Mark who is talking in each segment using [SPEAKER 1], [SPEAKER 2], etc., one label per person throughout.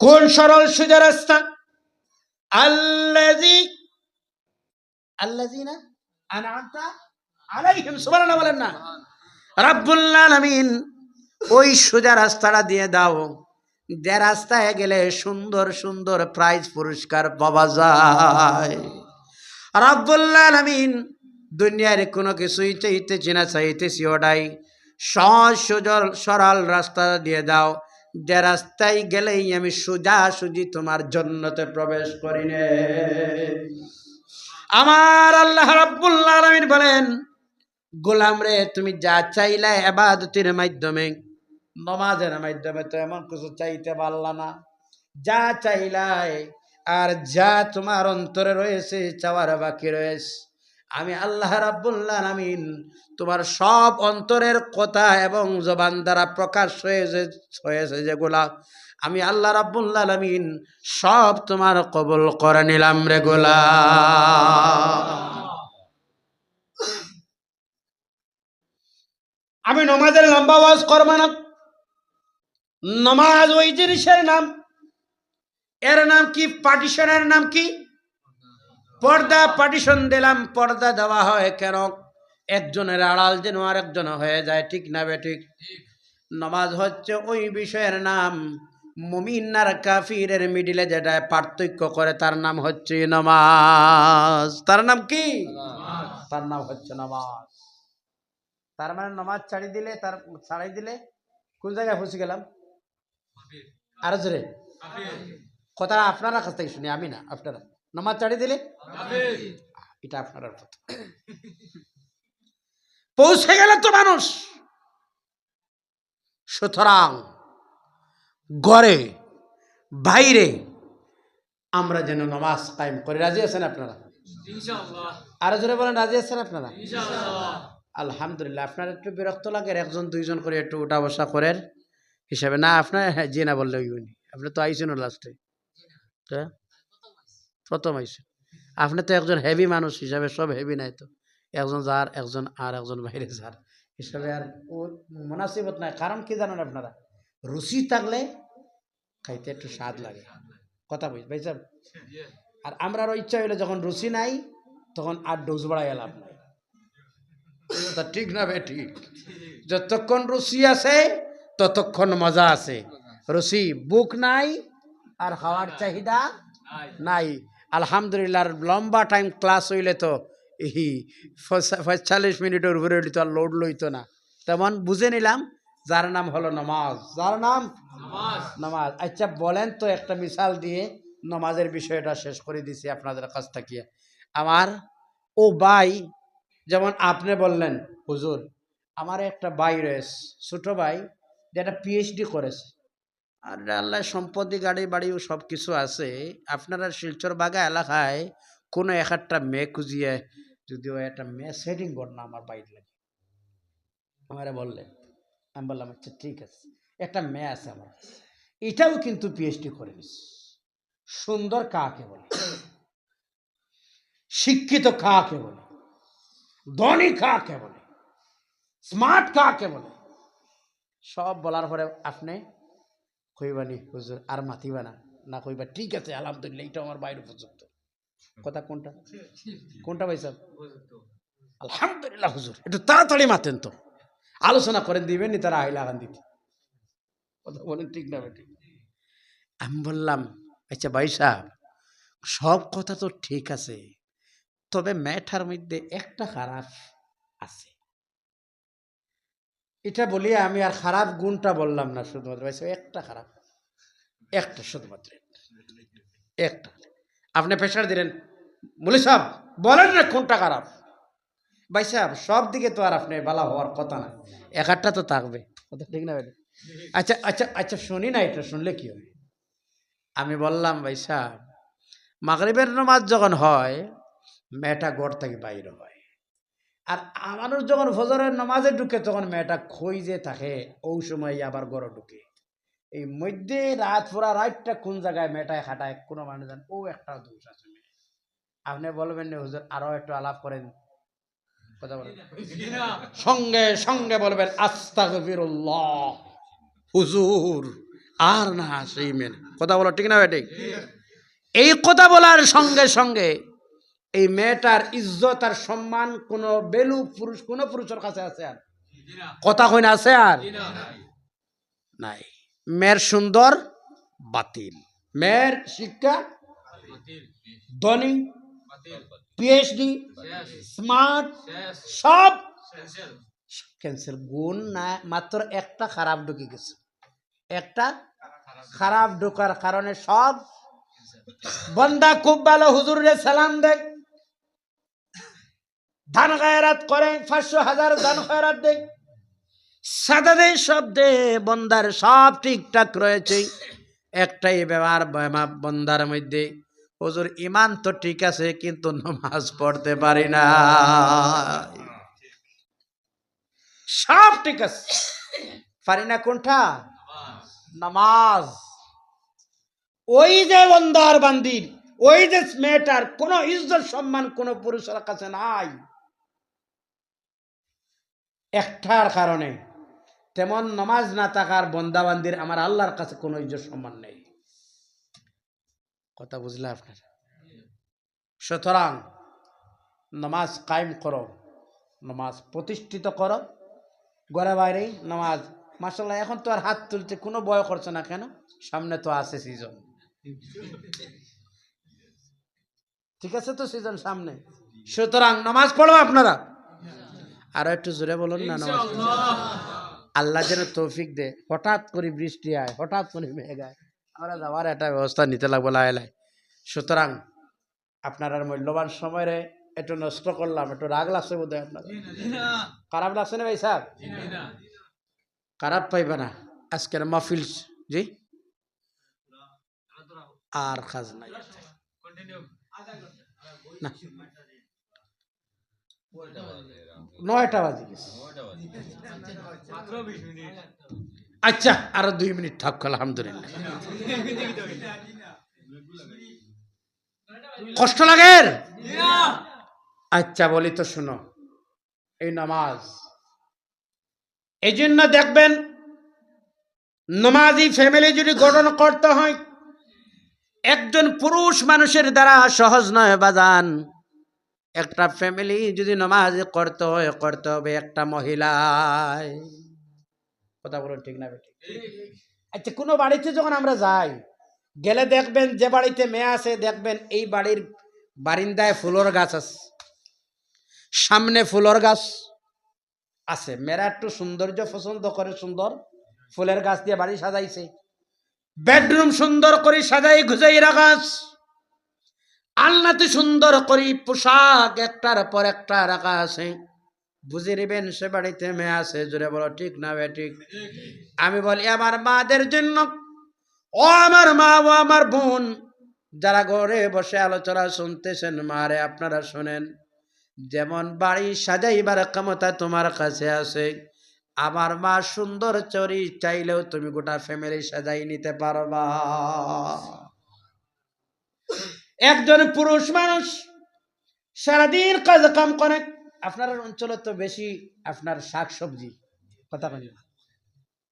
[SPEAKER 1] কোন সরল সোজা রাস্তা? আল্লাজি বলেন না। ওই সোজা রাস্তাটা দিয়ে দাও। যে রাস্তায় গেলে সুন্দর সুন্দর প্রাইজ পুরস্কার পাওয়া যায়। রাব্বুল আলামিন, দুনিয়ার কোনো কিছুই চাইতেছি না, চাইতেছি ওটাই। সহজ সুজল সরল রাস্তা দিয়ে দাও যে রাস্তায় গেলেই আমি সোজা সুজি তোমার জন্নতে প্রবেশ করি নে। আমার আল্লাহ রাব্বুল বলেন, গোলাম রে, তুমি যা চাইলে এবাদতের মাধ্যমে, নমাজের মাধ্যমে তো এমন কিছু চাইতে পারলা না। যা চাইলাই আর যা তোমার অন্তরে রয়েছে, চাওয়ার বাকি রয়েছে। আমি আল্লাহ রাব্বুল্লাহ আমিন তোমার সব অন্তরের কথা এবং জবান দ্বারা প্রকাশ হয়েছে হয়েছে যেগুলা আমি আল্লাহ রাব্বুল্লাহ আমিন সব তোমার কবল করে নিলাম রে গোলা আমি নমাজের লম্বা ওয়াজ করব না। নমাজ ওই জিনিসের নাম। এর নাম কি? পার্টিশনের নাম কি? পর্দা পার্টিশন দিলাম পর্দা দেওয়া হয় কেন? একজনের আড়াল যেন আরেকজন হয়ে যায় ঠিক না বে ঠিক? নমাজ হচ্ছে ওই বিষয়ের নাম। মুমিন আর কাফিরের মিডিলে যেটা পার্থক্য করে তার নাম হচ্ছে নমাজ। তার নাম কি? তার নাম হচ্ছে নমাজ। তার মানে নমাজ ছাড়ি দিলে তার ছাড়াই দিলে কোন জায়গায় ফুসে গেলাম? আর জোরে। কথা আপনারা কাছ থেকে শুনি আমি না আপনারা। নমাজ ছাড়ি দিলে? এটা আপনার কথা। পৌঁছে গেলে তো মানুষ। সুতরাং ঘরে বাইরে আমরা যেন নমাজ কায়েম করে। রাজি আছেন আপনারা? আরও জোরে বলেন রাজি আছেন আপনারা? আলহামদুলিল্লাহ আপনার একটু বিরক্ত লাগে একজন দুইজন করে একটু উঠা বসা করেন হিসাবে। না আপনার হ্যাঁ, জি না বললে আপনি তো আইসেন লাস্টে প্রথম আইসেন আপনি তো একজন হেভি মানুষ হিসাবে সব হেভি নাই তো। একজন যার একজন আর একজন বাইরে যার। হিসাবে আর ও মনাসিবত নাই। কারণ কি জানেন আপনারা? রুচি থাকলে খাইতে একটু স্বাদ লাগে। কথা বুঝ ভাই সাহেব? আর আমরারও ইচ্ছা হইলে যখন রুচি নাই তখন আর ডোজ বাড়াই এলাম তা ঠিক না বে ঠিক। যতক্ষণ রুচি আছে ততক্ষণ মজা আছে। রুচি বুক নাই আর খাওয়ার চাহিদা নাই। আলহামদুলিল্লাহ লম্বা টাইম ক্লাস হইলে তো এই পঁয়তাল্লিশ মিনিটের উপরে উঠি তো আর লোড লইতো না। তেমন বুঝে নিলাম যার নাম হলো নমাজ। যার নাম? নমাজ। আচ্ছা বলেন তো একটা মিসাল দিয়ে নমাজের বিষয়টা শেষ করে দিছি আপনাদের কাছ থেকে। আমার ও ভাই যেমন আপনি বললেন হুজুর আমার একটা ভাই রয়েছে ছোটো ভাই যেটা পিএইচডি করেছে। আর আল্লাহ সম্পত্তি, গাড়ি বাড়িও সব কিছু আছে। আপনারা শিলচর বাগা এলাকায় কোনো এক একটা মেয়ে খুঁজিয়ে যদিও একটা মেয়ে সেটিং না আমার বাইর লাগে। আমারে বললেন আমি বললাম আচ্ছা ঠিক আছে। একটা মেয়ে আছে আমার এটাও কিন্তু পিএইচডি করে নিস সুন্দর কাকে বলে? শিক্ষিত কাকে বলে? ধনী কাকে বলে? স্মার্ট কাকে বলে? সব বলার পরে আপনি কইবানি, হুজুর, আর মাতিবা না। না কইবা, ঠিক আছে, আলহামদুলিল্লাহ এটা আমার বাইরে উপযুক্ত। কথা কোনটা? কোনটা ভাই সাহেব? আলহামদুলিল্লাহ, হুজুর, একটু তাড়াতাড়ি মাতেন তো। আলোচনা করেন, দিবেন নি তারা আইলা আগান দিতে। কথা বলেন, ঠিক না ঠিক। আমি বললাম আচ্ছা ভাই সাহেব, সব কথা তো ঠিক আছে, তবে ম্যাঠার মধ্যে একটা খারাপ আছে। এটা বলি আমি আর খারাপ গুণটা বললাম না শুধুমাত্র। ভাই একটা খারাপ। একটা শুধুমাত্র। একটা। আপনি প্রেশার দিলেন। বলি সাহেব, বলেন না কোনটা খারাপ। ভাই সাহেব, সব দিকে তো আর আপনি ভালো হওয়ার কথা না। এক তো থাকবে। কথা ঠিক না আচ্ছা আচ্ছা আচ্ছা শুনি না এটা, শুনলে কি হবে আমি বললাম, ভাই সাহেব, মাগরিবের নামাজ যখন হয়, মেয়েটা গড় থেকে বাইরে হয়। আর মানুষ যখন ফজরের নামাজে ঢুকে, তখন মেয়েটা খই যে থাকে, ওই সময় আবার গড় ঢুকে। এই মধ্যে রাত পুরা রাতটা কোন জায়গায় মেয়েটায় খাটায়, কোনো মানুষ জান, ও একটা দোষ আছে আপনি বলবেন না, হুজুর আরও একটু আলাপ করেন। কথা বলেন। সঙ্গে সঙ্গে বলবেন আস্তা হুজুর, আর না সেই মেন কথা বলো, ঠিক না ভাই, ঠিক? এই কথা বলার সঙ্গে সঙ্গে এই মেয়েটার ইজ্জত আর সম্মান কোনো বেলু পুরুষ, কোন পুরুষের কাছে আছে আর? কথা কইনা আছে আর? নাই। মেয়ের সুন্দর, বাতিল। মেয়ের শিক্ষা, ধনী পিএইচডি স্মার্ট সব ক্যান্সেল গুণ না, মাত্র একটা খারাপ ঢুকে গেছে। একটা খারাপ ঢোকার কারণে সব বন্দা খুব ভালো, হুজুরে সালাম দেয়। ধান খায়রাত করে, পাঁচশো হাজার ধান খায়রাত দেয়। সাদাদে শব্দে বন্দার সব ঠিকঠাক রয়েছে। একটাই ব্যবহার বন্দার মধ্যে। হুজুর ইমান তো ঠিক আছে, কিন্তু নামাজ পড়তে পারি না। সব ঠিক আছে। পারি না কোনটা? নামাজ। ওই যে বন্দার বান্দির, ওই যে মেয়েটার কোন ইজ্জত সম্মান কোনো পুরুষের কাছে নাই। একটার কারণে। তেমন নমাজ না থাকার বন্দাবান্দির আমার আল্লাহর কাছে কোনো ইজ্জত সম্মান নেই। কথা বুঝলে আপনার? সুতরাং নমাজ কায়েম করো, নমাজ প্রতিষ্ঠিত করো, ঘরে বাইরে নমাজ। মাসাল্লাহ এখন তো আর হাত তুলতে কোনো ভয় করছে না কেন? সামনে তো আছে সিজন ঠিক আছে তো সিজন সামনে? সুতরাং নামাজ পড়ো আপনারা। আরও একটু জোরে বলুন না নামাজ আল্লাহ যেন তৌফিক দে। হঠাৎ করে বৃষ্টি আয় হঠাৎ করে মেঘ আয়। আমরা যাওয়ার একটা ব্যবস্থা নিতে লাগবো লাই লাই। সুতরাং আপনার মূল্যবান সময়ে একটু নষ্ট করলাম একটু রাগ লাগছে বোধ হয় আপনার খারাপ লাগছে না ভাই সাহেব? খারাপ পাইবে না। আজকের মাহফিল জি? আর নাই না। নয়টা বাজে গেছে। আচ্ছা আরও দুই মিনিট থাক আলহামদুলিল্লাহ। কষ্ট লাগে? আচ্ছা বলি তো শুনো। এই নামাজ। এই জন্য দেখবেন নমাজি ফ্যামিলি যদি গঠন করতে হয় একজন পুরুষ মানুষের দ্বারা সহজ নয় বাজান। একটা ফ্যামিলি যদি নমাজ করতে করতে হবে একটা মহিলায় কথা বলুন ঠিক না বেটি আচ্ছা কোনো বাড়িতে যখন আমরা যাই, গেলে দেখবেন যে বাড়িতে মেয়ে আছে, দেখবেন এই বাড়ির বারিন্দায় ফুলের গাছ আছে। সামনে ফুলের গাছ আছে। মেয়েরা একটু সৌন্দর্য পছন্দ করে সুন্দর ফুলের গাছ দিয়ে বাড়ি সাজাইছে। বেডরুম সুন্দর করে সাজাই গুজাই রাখাস আলনাতে সুন্দর করে পোশাক, একটার পর একটা রাখা আছে। বুঝে নেবেন সে বাড়িতে মেয়ে আছে, জোরে বলো, ঠিক না বে, ঠিক? আমি বলি, আমার মাদের জন্য। ও আমার মা, ও আমার বোন। যারা ঘরে বসে আলোচনা শুনতেছেন, মারে, আপনারা শোনেন। যেমন বাড়ি সাজাইবার ক্ষমতা তোমার কাছে আছে, আমার মা সুন্দর চরি চাইলেও তুমি গোটা ফ্যামিলি সাজাই নিতে পারবা। একজন পুরুষ মানুষ সারাদিন কাজ কাম করে, আপনার অঞ্চলে তো বেশি আপনার শাক সবজি কথা বলি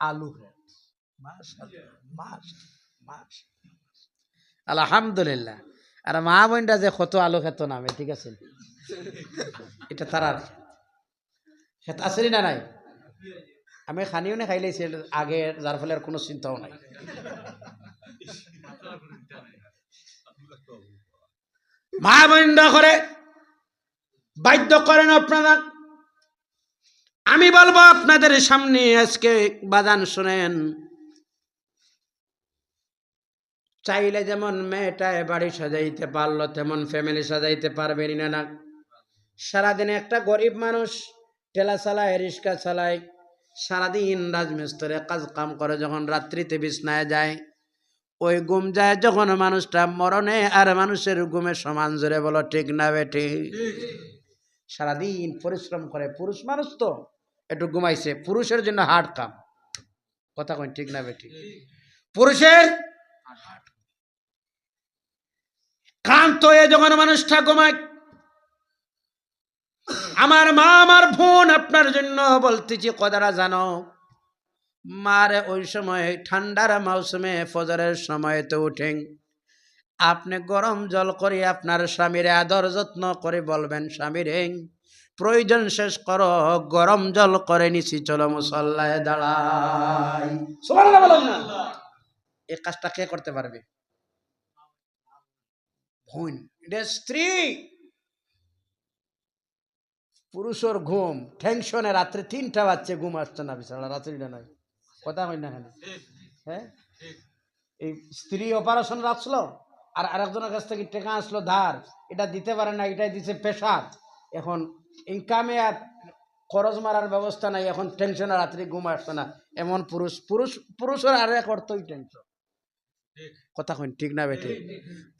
[SPEAKER 1] আলু আলহামদুলিল্লাহ। আর মা বোনটা যে কত আলু খেত নামে ঠিক আছে। এটা তারার খেত। আছে না নাই? আমি খানিও নে খাইলেছি আগে যার ফলে আর কোনো চিন্তাও নাই। মা বোনরা করে, বাধ্য করেন আপনারা। আমি বলব, আপনাদের সামনে আজকে বাজান শোনেন। চাইলে যেমন মেয়েটায় বাড়ি সাজাইতে পারল, তেমন ফ্যামিলি সাজাইতে পারবে না না। সারাদিনে একটা গরিব মানুষ, ঠেলা চালায়, রিক্সা চালায়, সারাদিন রাজমিস্ত্রে কাজ কাম করে, যখন রাত্রিতে বিছনায় যায় ওই গুম যায় যখন মানুষটা মরণে আর মানুষের ঘুমে সমান জোরে বলো, ঠিক না বেঠি সারাদিন পরিশ্রম করে, পুরুষ মানুষ তো একটু ঘুমাইছে, পুরুষের জন্য হার্ড কাম। কথা কই ঠিক না বেঠি পুরুষের ক্লান্ত হয়ে যখন মানুষটা ঘুমায়, আমার মা, আমার বোন আপনার জন্য বলতেছি কদারা জানো মারে ওই সময় ঠান্ডার মৌসুমে ফজরের সময়তে উঠেন। আপনি গরম জল করে আপনার স্বামীর আদর যত্ন করে বলবেন, স্বামীর প্রয়োজন শেষ করো, গরম জল করে নিছি, চলো মুসল্লায় না। এই কাজটা কে করতে পারবে? স্ত্রী। পুরুষের ঘুম, টেনশনে রাত্রে তিনটা বাচ্চা ঘুম আসছে না বিশাল রাত্রিটা নয় কথা হয় না এখানে হ্যাঁ? এই স্ত্রী অপারেশন রাখছিল আর আরেকজনের কাছ থেকে টেকা আসলো ধার এটা দিতে পারে না এটাই দিছে পেশাদ এখন ইনকামে আর খরচ মারার ব্যবস্থা নাই এখন টেনশনে রাত্রি ঘুম আসছে না। এমন পুরুষ পুরুষ পুরুষের আর এক অর্থই টেনশন কথা কইন ঠিক না বেটে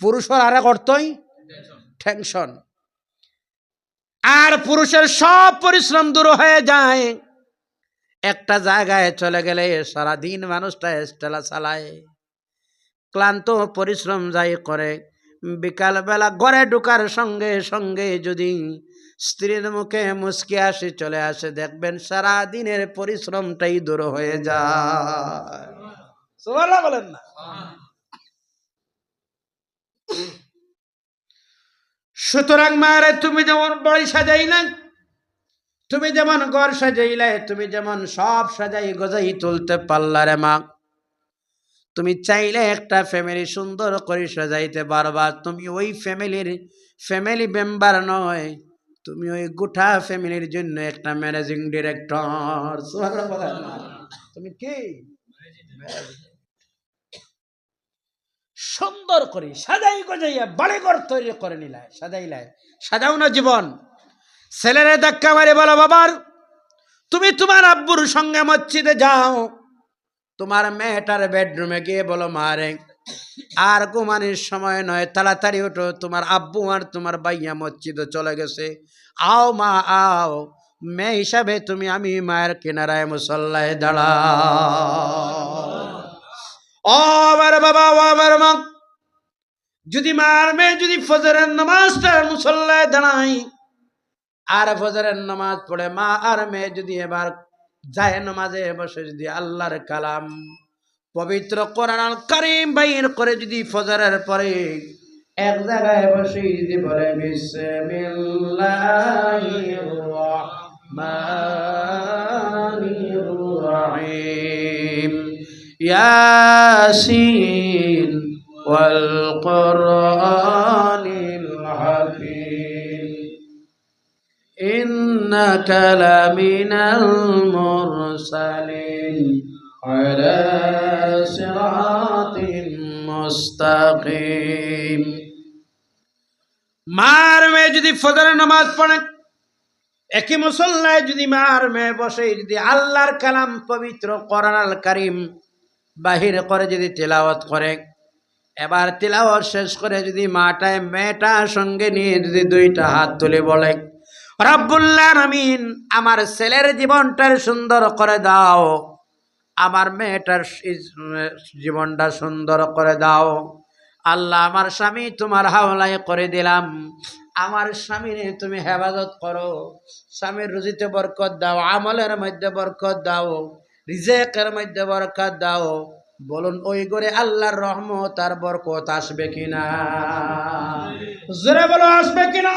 [SPEAKER 1] পুরুষের আর এক অর্থই টেনশন আর পুরুষের সব পরিশ্রম দূর হয়ে যায়। একটা জায়গায় চলে গেলে সারাদিন মানুষটা স্টেলা চালায়। ক্লান্ত পরিশ্রম যাই করে। বিকালবেলা ঘরে ঢুকার সঙ্গে সঙ্গে যদি স্ত্রীর মুখে মুসকে আসে চলে আসে দেখবেন সারা দিনের পরিশ্রমটাই দূর হয়ে যায়। বলেন না। সুতরাং মারে তুমি যেমন বাড়ি সাজাই না তুমি যেমন ঘর সাজাইলে, তুমি যেমন সব সাজাই গজাই তুলতে পারলা রে মা। তুমি চাইলে একটা ফ্যামিলি সুন্দর করে সাজাইতে পারবা। তুমি ওই ফ্যামিলির ফ্যামিলি মেম্বার নয়, তুমি ওই গোটা ফ্যামিলির জন্য একটা ম্যানেজিং ডিরেক্টর তুমি কি? সুন্দর করে সাজাই গজাইয়া বাড়ি ঘর তৈরি করে নিলায় সাজাইলায় সাজাও না জীবন। ছেলেরে ধাক্কা মারে বলো, বাবার, তুমি তোমার আব্বুর সঙ্গে মসজিদে যাও। তোমার মেয়েটার বেডরুমে গিয়ে বলো মারে আর ঘুমানির সময় নয়, তাড়াতাড়ি ওঠো, তোমার আব্বু আর তোমার বাইয়া মসজিদে চলে গেছে। আও মা, আও, মেয়ে হিসাবে তুমি আমি মায়ের কিনারায় মুসল্লায় দাঁড়াও। ও আমার বাবা, ও আমার মা, যদি মার মেয়ে যদি ফজরের নামাজটা মুসল্লায় দাঁড়াই আর ফজরের নামাজ পড়ে মা আর মেয়ে যদি এবার যায় নামাজে বসে যদি আল্লাহর কালাম, পবিত্র কোরআন কারিম বাইর করে যদি ফজরের পরে এক জায়গায় বসে যদি বলে ইয়াসিন ওয়াল কোরআনিল إنك لمن المرسلين على صراط مستقيم মার মেয়ে যদি ফজরের নামাজ পড়ে একই মুসল্লায় যদি মার মেয়ে বসে যদি আল্লাহর কালাম পবিত্র কোরআন আল কারিম বাহির করে যদি তেলাওয়াত করে এবার তেলাওয়াত শেষ করে যদি মাটায় মেয়েটা সঙ্গে নিয়ে যদি দুইটা হাত তুলে বলে রব্বুল্লাহ আমিন, আমার ছেলের জীবনটার সুন্দর করে দাও। আমার মেয়েটার জীবনটা সুন্দর করে দাও। আল্লাহ, আমার স্বামী তোমার হাওলায় করে দিলাম। আমার স্বামীর তুমি হেফাজত করো। স্বামীর রুজিতে বরকত দাও, আমলের মধ্যে বরকত দাও, রিজেকের মধ্যে বরকত দাও। বলুন, ওই করে আল্লাহর রহমত আর বরকত আসবে কিনা? বলো, আসবে কিনা?